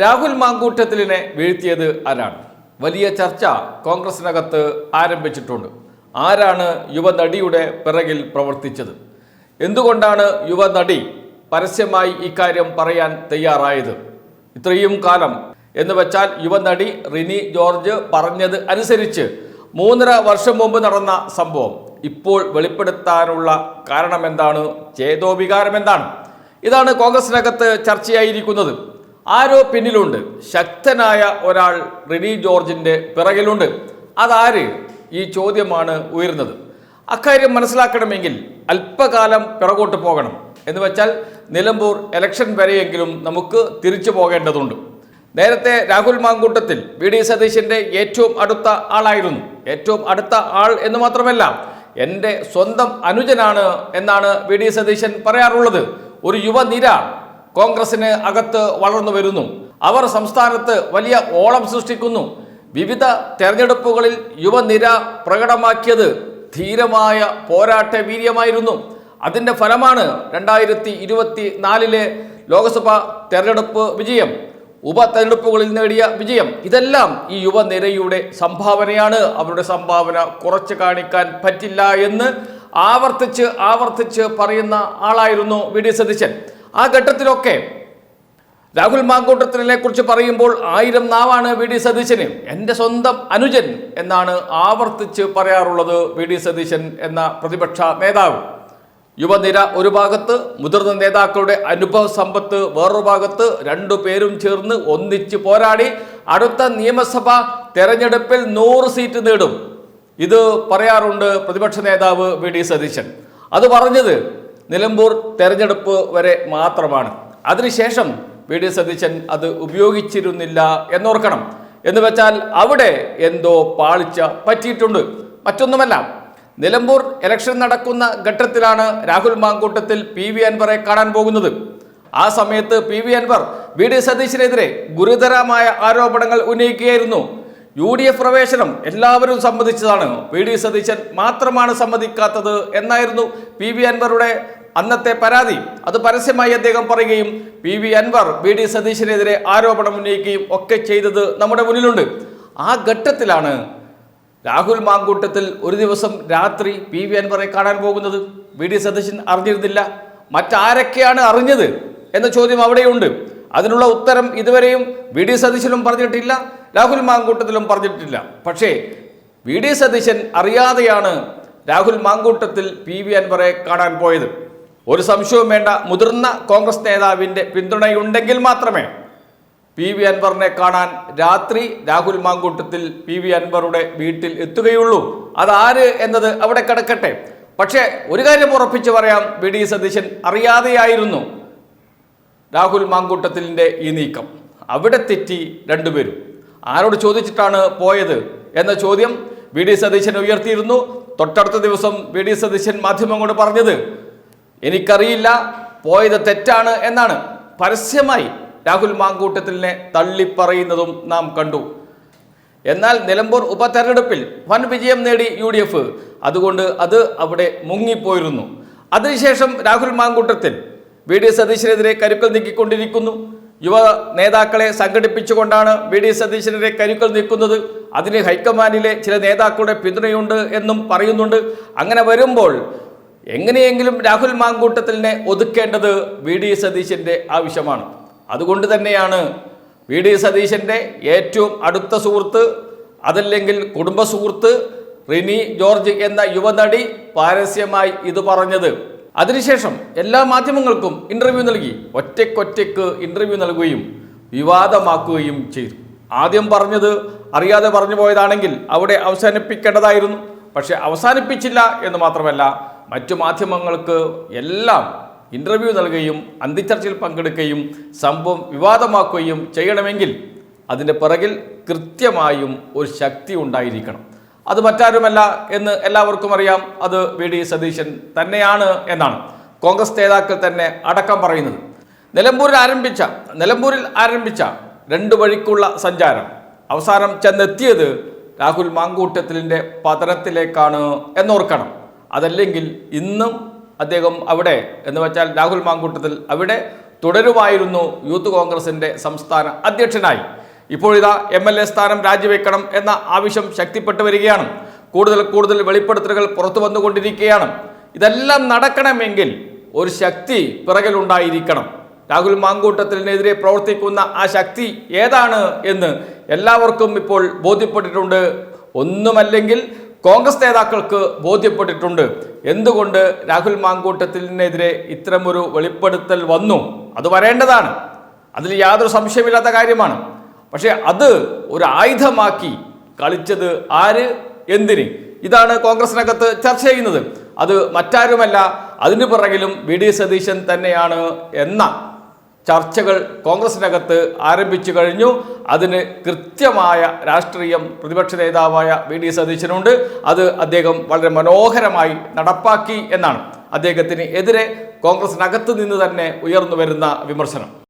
രാഹുൽ മാങ്കൂട്ടത്തിലിനെ വീഴ്ത്തിയത് ആരാണ്? വലിയ ചർച്ച കോൺഗ്രസിനകത്ത് ആരംഭിച്ചിട്ടുണ്ട്. ആരാണ് യുവനടിയുടെ പിറകിൽ പ്രവർത്തിച്ചത്? എന്തുകൊണ്ടാണ് യുവനടി പരസ്യമായി ഇക്കാര്യം പറയാൻ തയ്യാറായത്? ഇത്രയും കാലം എന്ന് വെച്ചാൽ യുവനടി റിനി ജോർജ് പറഞ്ഞത് അനുസരിച്ച് മൂന്നര വർഷം മുമ്പ് നടന്ന സംഭവം ഇപ്പോൾ വെളിപ്പെടുത്താനുള്ള കാരണം എന്താണ് ചേതോവികാരം എന്താണ് ഇതാണ് കോൺഗ്രസിനകത്ത് ചർച്ചയായിരിക്കുന്നത്. ആരോ പിന്നിലുണ്ട്. ശക്തനായ ഒരാൾ റിനി ജോർജിന്റെ പിറകിലുണ്ട്. അതാര്? ഈ ചോദ്യമാണ് ഉയർന്നത് അക്കാര്യം മനസ്സിലാക്കണമെങ്കിൽ അല്പകാലം പിറകോട്ട് പോകണം. എന്ന് വെച്ചാൽ നിലമ്പൂർ ഇലക്ഷൻ വരെയെങ്കിലും നമുക്ക് തിരിച്ചു പോകേണ്ടതുണ്ട്. നേരത്തെ രാഹുൽ മാങ്കൂട്ടത്തിൽ വി ഡി സതീശന്റെ ഏറ്റവും അടുത്ത ആളായിരുന്നു. ഏറ്റവും അടുത്ത ആൾ എന്ന് മാത്രമല്ല എന്റെ സ്വന്തം അനുജനാണ് എന്നാണ് വി ഡി സതീശൻ പറയാറുള്ളത്. ഒരു യുവനിര കോൺഗ്രസിന് അകത്ത് വളർന്നു വരുന്നു. അവർ സംസ്ഥാനത്ത് വലിയ ഓളം സൃഷ്ടിക്കുന്നു. വിവിധ തെരഞ്ഞെടുപ്പുകളിൽ യുവനിര പ്രകടമാക്കിയത് ധീരമായ പോരാട്ട വീര്യമായിരുന്നു അതിന്റെ ഫലമാണ് രണ്ടായിരത്തി ഇരുപത്തി നാലിലെ ലോക്സഭാ തെരഞ്ഞെടുപ്പ് വിജയം. ഉപതെരഞ്ഞെടുപ്പുകളിൽ നേടിയ വിജയം. ഇതെല്ലാം ഈ യുവനിരയുടെ സംഭാവനയാണ്. അവരുടെ സംഭാവന കുറച്ച് കാണിക്കാൻ പറ്റില്ല എന്ന് ആവർത്തിച്ച് ആവർത്തിച്ച് പറയുന്ന ആളായിരുന്നു വി ഡി സതീശൻ. ആ ഘട്ടത്തിലൊക്കെ രാഹുൽ മാങ്കൂട്ടത്തിനെ കുറിച്ച് പറയുമ്പോൾ ആയിരം നാവാണ് വി ഡി സതീശന് എന്റെ സ്വന്തം അനുജൻ എന്നാണ് ആവർത്തിച്ച് പറയാറുള്ളത് വി ഡി സതീശൻ എന്ന പ്രതിപക്ഷ നേതാവ്. യുവനിര ഒരു ഭാഗത്ത് മുതിർന്ന നേതാക്കളുടെ അനുഭവ സമ്പത്ത് വേറൊരു ഭാഗത്ത് രണ്ടു പേരും ചേർന്ന് ഒന്നിച്ച് പോരാടി അടുത്ത നിയമസഭ തെരഞ്ഞെടുപ്പിൽ നൂറ് സീറ്റ് നേടും. ഇത് പറയാറുണ്ട് പ്രതിപക്ഷ നേതാവ് വി ഡി സതീശൻ. അത് പറഞ്ഞത് നിലമ്പൂർ തെരഞ്ഞെടുപ്പ് വരെ മാത്രമാണ്. അതിനുശേഷം വി ഡി സതീശൻ അത് ഉപയോഗിച്ചിരുന്നില്ല എന്നോർക്കണം. എന്ന് വെച്ചാൽ അവിടെ എന്തോ പാളിച്ച പറ്റിയിട്ടുണ്ട്. മറ്റൊന്നുമല്ല നിലമ്പൂർ ഇലക്ഷൻ നടക്കുന്ന ഘട്ടത്തിലാണ് രാഹുൽ മാങ്കൂട്ടത്തിൽ പി വി അൻവറെ കാണാൻ പോകുന്നത്. ആ സമയത്ത് P V Anvar V D സതീശിനെതിരെ ഗുരുതരമായ ആരോപണങ്ങൾ ഉന്നയിക്കുകയായിരുന്നു. യു ഡി എഫ് പ്രവേശനം എല്ലാവരും സമ്മതിച്ചതാണ്. പി ഡി സതീശൻ മാത്രമാണ് സമ്മതിക്കാത്തത് എന്നായിരുന്നു പി വി അൻവറുടെ അന്നത്തെ പരാതി. അത് പരസ്യമായി അദ്ദേഹം പറയുകയും P V Anvar V D സതീശിനെതിരെ ആരോപണം ഉന്നയിക്കുകയും ഒക്കെ ചെയ്തത് നമ്മുടെ മുന്നിലുണ്ട്. ആ ഘട്ടത്തിലാണ് രാഹുൽ മാങ്കൂട്ടത്തിൽ ഒരു ദിവസം രാത്രി പി വി അൻവറെ കാണാൻ പോകുന്നത്. വി ഡി സതീശൻ അറിഞ്ഞിരുന്നില്ല. മറ്റാരൊക്കെയാണ് അറിഞ്ഞത് എന്ന ചോദ്യം അവിടെയുണ്ട്. അതിനുള്ള ഉത്തരം ഇതുവരെയും വി ഡി സതീശനും പറഞ്ഞിട്ടില്ല രാഹുൽ മാങ്കൂട്ടത്തിലും പറഞ്ഞിട്ടില്ല. പക്ഷേ വി ഡി സതീശൻ അറിയാതെയാണ് രാഹുൽ മാങ്കൂട്ടത്തിൽ പി വി അൻവറെ കാണാൻ പോയത്. ഒരു സംശയവും വേണ്ട. മുതിർന്ന കോൺഗ്രസ് നേതാവിന്റെ പിന്തുണയുണ്ടെങ്കിൽ മാത്രമേ പി വി അൻവറിനെ കാണാൻ രാത്രി രാഹുൽ മാങ്കൂട്ടത്തിൽ പി വി അൻവറുടെ വീട്ടിൽ എത്തുകയുള്ളൂ. അതാര് എന്നത് അവിടെ കിടക്കട്ടെ. പക്ഷേ ഒരു കാര്യം ഉറപ്പിച്ചു പറയാം. വി ഡി സതീശൻ അറിയാതെയായിരുന്നു രാഹുൽ മാങ്കൂട്ടത്തിലിന്റെ ഈ നീക്കം. അവിടെ തെറ്റി രണ്ടുപേരും. ആരോട് ചോദിച്ചിട്ടാണ് പോയത് എന്ന ചോദ്യം വി ഡി സതീശൻ ഉയർത്തിയിരുന്നു. തൊട്ടടുത്ത ദിവസം വി ഡി സതീശൻ മാധ്യമങ്ങളോട് പറഞ്ഞത് എനിക്കറിയില്ല പോയത് തെറ്റാണ് എന്നാണ് പരസ്യമായി രാഹുൽ മാങ്കൂട്ടത്തിലിനെ തള്ളിപ്പറയുന്നതും നാം കണ്ടു. എന്നാൽ നിലമ്പൂർ ഉപതെരഞ്ഞെടുപ്പിൽ വൻ വിജയം നേടി യു ഡി എഫ്. അതുകൊണ്ട് അത് അവിടെ മുങ്ങിപ്പോയിരുന്നു. അതിനുശേഷം രാഹുൽ മാങ്കൂട്ടത്തിൽ വി ഡി സതീശനെതിരെ കരുക്കൾ നീക്കിക്കൊണ്ടിരിക്കുന്നു. യുവ നേതാക്കളെ സംഘടിപ്പിച്ചുകൊണ്ടാണ് വി ഡി സതീശനെതിരെ കരുക്കൾ നീക്കുന്നത്. അതിന് ഹൈക്കമാൻഡിലെ ചില നേതാക്കളുടെ പിന്തുണയുണ്ട് എന്നും പറയുന്നുണ്ട്. അങ്ങനെ വരുമ്പോൾ എങ്ങനെയെങ്കിലും രാഹുൽ മാങ്കൂട്ടത്തിലിനെ ഒതുക്കേണ്ടത് വി ഡി സതീശന്റെ ആവശ്യമാണ്. അതുകൊണ്ട് തന്നെയാണ് വി ഡി സതീശന്റെ ഏറ്റവും അടുത്ത സുഹൃത്ത് അതല്ലെങ്കിൽ കുടുംബ സുഹൃത്ത് റിനി ജോർജ് എന്ന യുവനടി പാരസ്യമായി ഇത് പറഞ്ഞത്. അതിനുശേഷം എല്ലാ മാധ്യമങ്ങൾക്കും ഇന്റർവ്യൂ നൽകി. ഒറ്റയ്ക്കൊറ്റയ്ക്ക് ഇന്റർവ്യൂ നൽകുകയും വിവാദമാക്കുകയും ചെയ്തു. ആദ്യം പറഞ്ഞത് അറിയാതെ പറഞ്ഞു പോയതാണെങ്കിൽ അവിടെ അവസാനിപ്പിക്കേണ്ടതായിരുന്നു. പക്ഷെ അവസാനിപ്പിച്ചില്ല എന്ന് മാത്രമല്ല മറ്റു മാധ്യമങ്ങൾക്ക് എല്ലാം ഇന്റർവ്യൂ നൽകുകയും അന്തിച്ചർച്ചയിൽ പങ്കെടുക്കുകയും സംഭവം വിവാദമാക്കുകയും ചെയ്യണമെങ്കിൽ അതിന്റെ പിറകിൽ കൃത്യമായും ഒരു ശക്തി ഉണ്ടായിരിക്കണം. അത് മറ്റാരുമല്ല എന്ന് എല്ലാവർക്കും അറിയാം. അത് വി ഡി സതീശൻ തന്നെയാണ് എന്നാണ് കോൺഗ്രസ് നേതാക്കൾ തന്നെ അടക്കം പറയുന്നത്. നിലമ്പൂരിൽ ആരംഭിച്ച നിലമ്പൂരിൽ ആരംഭിച്ച രണ്ട് വഴിക്കുള്ള സഞ്ചാരം. അവസാനം ചെന്നെത്തിയത് രാഹുൽ മാങ്കൂട്ടത്തിലിന്റെ പതനത്തിലേക്കാണ് എന്നോർക്കണം. അതല്ലെങ്കിൽ ഇന്നും അദ്ദേഹം അവിടെ എന്ന് വെച്ചാൽ രാഹുൽ മാങ്കൂട്ടത്തിൽ അവിടെ തുടരുമായിരുന്നു യൂത്ത് കോൺഗ്രസിന്റെ സംസ്ഥാന അധ്യക്ഷനായി. ഇപ്പോഴിതാ എം എൽ എ സ്ഥാനം രാജിവെക്കണം എന്ന ആവശ്യം ശക്തിപ്പെട്ടു വരികയാണ്. കൂടുതൽ കൂടുതൽ വെളിപ്പെടുത്തലുകൾ പുറത്തു വന്നുകൊണ്ടിരിക്കുകയാണ്. ഇതെല്ലാം നടക്കണമെങ്കിൽ ഒരു ശക്തി പിറകിലുണ്ടായിരിക്കണം. രാഹുൽ മാങ്കൂട്ടത്തിനെതിരെ പ്രവർത്തിക്കുന്ന ആ ശക്തി ഏതാണ് എന്ന് എല്ലാവർക്കും ഇപ്പോൾ ബോധ്യപ്പെട്ടിട്ടുണ്ട്. ഒന്നുമല്ലെങ്കിൽ കോൺഗ്രസ് നേതാക്കൾക്ക് ബോധ്യപ്പെട്ടിട്ടുണ്ട്. എന്തുകൊണ്ട് രാഹുൽ മാങ്കൂട്ടത്തിനെതിരെ ഇത്തരമൊരു വെളിപ്പെടുത്തൽ വന്നു? അത് വരേണ്ടതാണ്. അതിൽ യാതൊരു സംശയമില്ലാത്ത കാര്യമാണ്. പക്ഷേ അത് ഒരു ആയുധമാക്കി കളിച്ചത് ആര്? എന്തിന്? ഇതാണ് കോൺഗ്രസിനകത്ത് ചർച്ച ചെയ്യുന്നത്. അത് മറ്റാരുമല്ല അതിനു പിറകിലും വി ഡി സതീശൻ തന്നെയാണ് എന്ന ചർച്ചകൾ കോൺഗ്രസിനകത്ത് ആരംഭിച്ചു കഴിഞ്ഞു. അതിന് കൃത്യമായ രാഷ്ട്രീയം പ്രതിപക്ഷ നേതാവായ വി ഡി സതീശനുണ്ട്. അത് അദ്ദേഹം വളരെ മനോഹരമായി നടപ്പാക്കി എന്നാണ് അദ്ദേഹത്തിന് എതിരെ കോൺഗ്രസിനകത്ത് നിന്ന് തന്നെ ഉയർന്നു വരുന്ന വിമർശനം.